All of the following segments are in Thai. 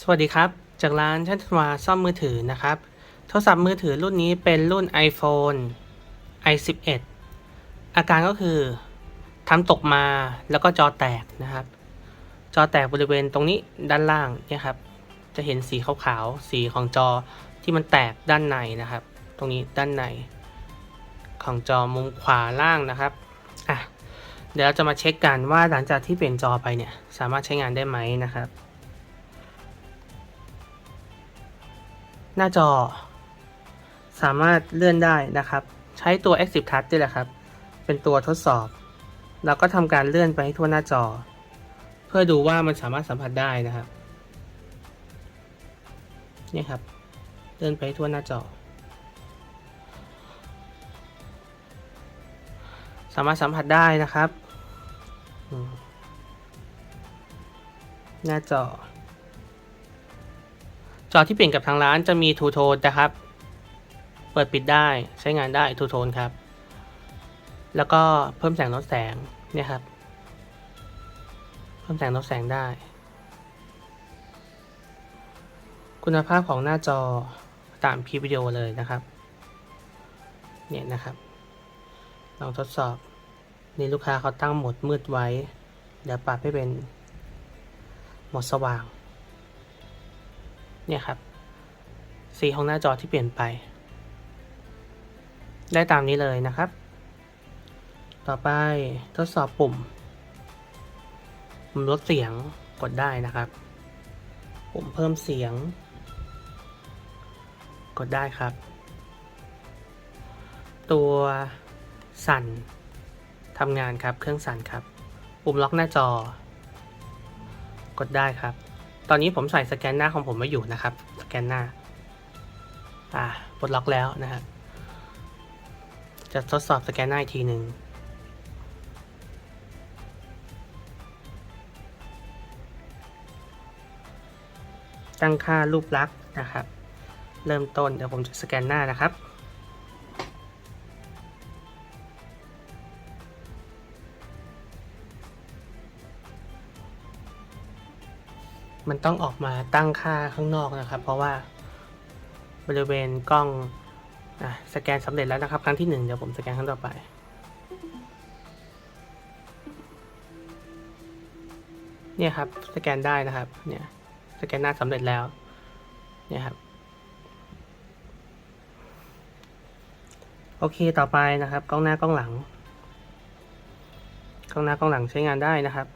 สวัสดีครับ จากร้านชันวาซ่อมมือถือนะครับ โทรศัพท์มือถือรุ่นนี้เป็นรุ่น iPhone i11 อาการก็คือทำตกมาแล้วก็จอแตกนะครับ จอแตกบริเวณตรงนี้ด้านล่างเนี่ยครับ จะเห็นสีขาวๆ สีของจอที่มันแตกด้านในนะครับ ตรงนี้ด้านใน ของจอมุมขวาล่างนะครับ อะ เดี๋ยวเราจะมาเช็คกันว่าหลังจากที่เปลี่ยนจอไปเนี่ย สามารถใช้งานได้ไหมนะครับ หน้าจอ สามารถเลื่อนได้นะครับ ใช้ตัว Active Touch นี่แหละครับ เป็นตัวทดสอบ แล้วก็ทำการเลื่อนไปให้ทั่วหน้าจอ เพื่อดูว่ามันสามารถสัมผัสได้นะครับนี่ครับ เลื่อนไปทั่วหน้าจอ สามารถสัมผัสได้นะครับ หน้าจอ จอที่เปลี่ยนกับทางร้านจะมีทูโทนนะครับ เปิดปิดได้ใช้งานได้ทูโทนครับ แล้วก็เพิ่มแสงลดแสงเนี่ยครับ เพิ่มแสงลดแสงได้ คุณภาพของหน้าจอตามคลิปวิดีโอเลยนะครับ เนี่ยนะครับ ลองทดสอบ นี่ลูกค้าเขาตั้งโหมดมืดไว้ เดี๋ยวปรับให้เป็นโหมดสว่าง เนี่ยครับ สีของหน้าจอที่เปลี่ยนไป ได้ตามนี้เลยนะครับ ต่อไปทดสอบปุ่ม ปุ่มลดเสียงกดได้นะครับ ปุ่มเพิ่มเสียง กดได้ครับ ตัวสั่นทำงานครับเครื่องสั่นครับ ปุ่มล็อกหน้าจอ กดได้ครับ ตอนนี้ผมใส่สแกนหน้าของผมไว้อยู่นะครับ สแกนหน้า อ่าปลดล็อกแล้วนะฮะ จะทดสอบสแกนหน้าอีกทีหนึ่งตั้งค่ารูปลักษณ์นะครับ เริ่มต้นเดี๋ยวผมจะสแกนหน้านะครับ มันต้องออกมาตั้งค่าข้างนอกนะครับ เพราะว่าบริเวณกล้องอะสแกนสำเร็จแล้วนะครับ ครั้งที่หนึ่งเดี๋ยวผมสแกนครั้งต่อไป เนี่ยครับสแกนได้นะครับเนี่ยสแกนหน้าสำเร็จแล้วเนี่ยครับโอเคต่อไปนะครับ กล้องหน้ากล้องหลัง กล้องหน้ากล้องหลังใช้งานได้นะครับ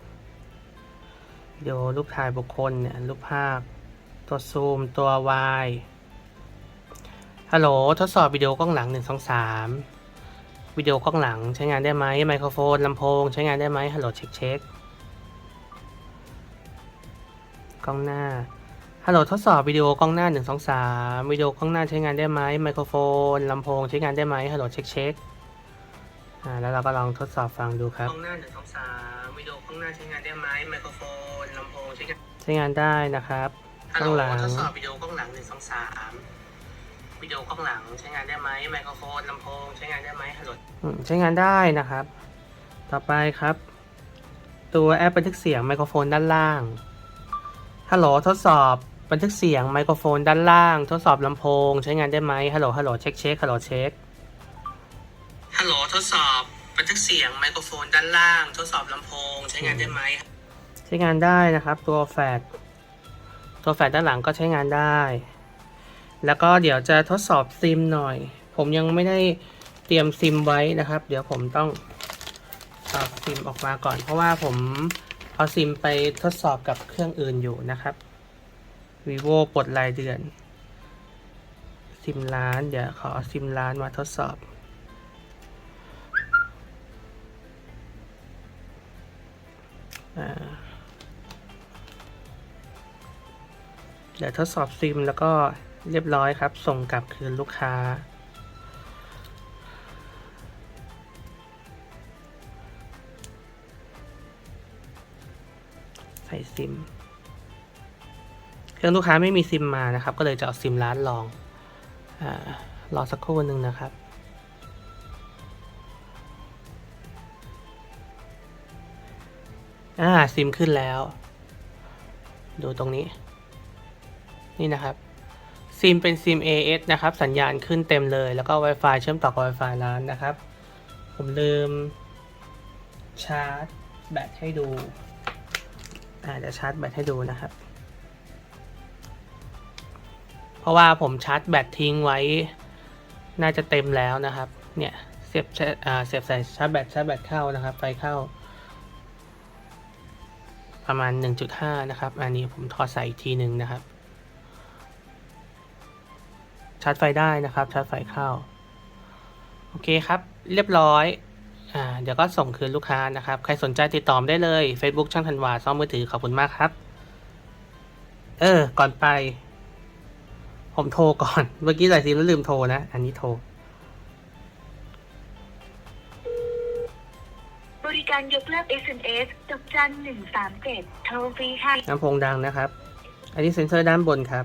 วิดีโอรูปถ่ายบุคคลเนี่ยรูปภาพ ตัวซูมตัว Y ฮัลโหลทดสอบวิดีโอกล้องหลัง 1 2 3 วิดีโอกล้องหลังใช้งานได้ไหมไมโครโฟนลำโพง ใช้งานได้ไหมฮัลโหลเช็คเช็คกล้องหน้าฮัลโหลทดสอบวิดีโอกล้องหน้า 1 2 3 วิดีโอกล้องหน้าใช้งานได้ไหมไมโครโฟนลำโพงใช้งานได้ไหมฮัลโหลเช็คเช็คอ่าแล้วเราก็ลองทดสอบฟังดูครับกล้องหน้า1 2 3 วิดีโอกล้องหน้าใช้งานได้ไหมไมโครโฟน ช้งานใช้งานได้นะครับกล้องหลังทดสอบวิดีโอกล้องหลัง1 2 3วิดีโอกล้องหลังใช้งานได้ไหมไมโครโฟนลำโพงใช้งานได้ไหมฮัลโหลใช้งานได้นะครับ ต่อไปครับ ตัวแอปบันทึกเสียงไมโครโฟนด้านล่างฮัลโหลทดสอบบันทึกเสียงไมโครโฟนด้านล่าง ทดสอบลำโพง ใช้งานได้ไหมฮัลโหลฮัลโหลเช็คเช็คฮัลโหลเช็คฮัลโหลทดสอบบันทึกเสียงไมโครโฟนด้านล่าง ทดสอบลำโพง ใช้งานได้ไหมใช้งานได้นะครับ ตัวแฟลชตัวแฟลชด้านหลังก็ใช้งานได้ แล้วก็เดี๋ยวจะทดสอบซิมหน่อย ผมยังไม่ได้เตรียมซิมไว้นะครับ เดี๋ยวผมต้องเอาซิมออกมาก่อน เพราะว่าผมเอาซิมไปทดสอบกับเครื่องอื่นอยู่นะครับ vivo ปลดรายเดือนซิมล้าน เดี๋ยวขอซิมล้านมาทดสอบ เดี๋ยวทดสอบซิมแล้วก็เรียบร้อยครับ ส่งกลับคืนลูกค้า ใส่ซิม เครื่องลูกค้าไม่มีซิมมานะครับ ก็เลยจะเอาซิมร้านลองอรอสักครู่หนึ่งนะครับอ่าซิมขึ้นแล้ว ดูตรงนี้ นี่นะครับซิมเป็นซิม AS นะครับ สัญญาณขึ้นเต็มเลย แล้วก็ Wi-Fi เชื่อมต่อกับ Wi-Fi ร้านนะครับ ผมลืม ชาร์จแบตให้ดูอ่าเดี๋ยวชาร์จแบตให้ดูนะครับ เพราะว่าผมชาร์จแบตทิ้งไว้ น่าจะเต็มแล้วนะครับ เนี่ยเสียบเสียบใส่ชาร์จแบตชาร์จแบตเข้านะครับ ไฟเข้า ประมาณ 1.5 นะครับ อันนี้ผมทอดใส่อีกทีหนึ่งนะครับ ชาร์จไฟได้นะครับ ชาร์จไฟเข้า โอเคครับ เรียบร้อยอ่าเดี๋ยวก็ส่งคืนลูกค้านะครับ ใครสนใจติดต่อมได้เลย Facebook ช่างธันวาซ่อมมือถือขอบคุณมากครับ เออ ก่อนไป ผมโทรก่อน เมื่อกี้ใส่ซิมแล้วลืมโทรนะ อันนี้โทร บริการยกเลิก SMS ดอกจันหนึ่งสามเจ็ดโทรฟรีค่ะลำโพงดังนะครับ อันนี้เซ็นเซอร์ด้านบนครับ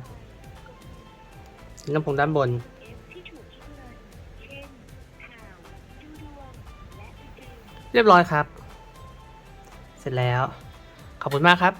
ลำโพงด้านบน เรียบร้อยครับ เสร็จแล้ว ขอบคุณมากครับ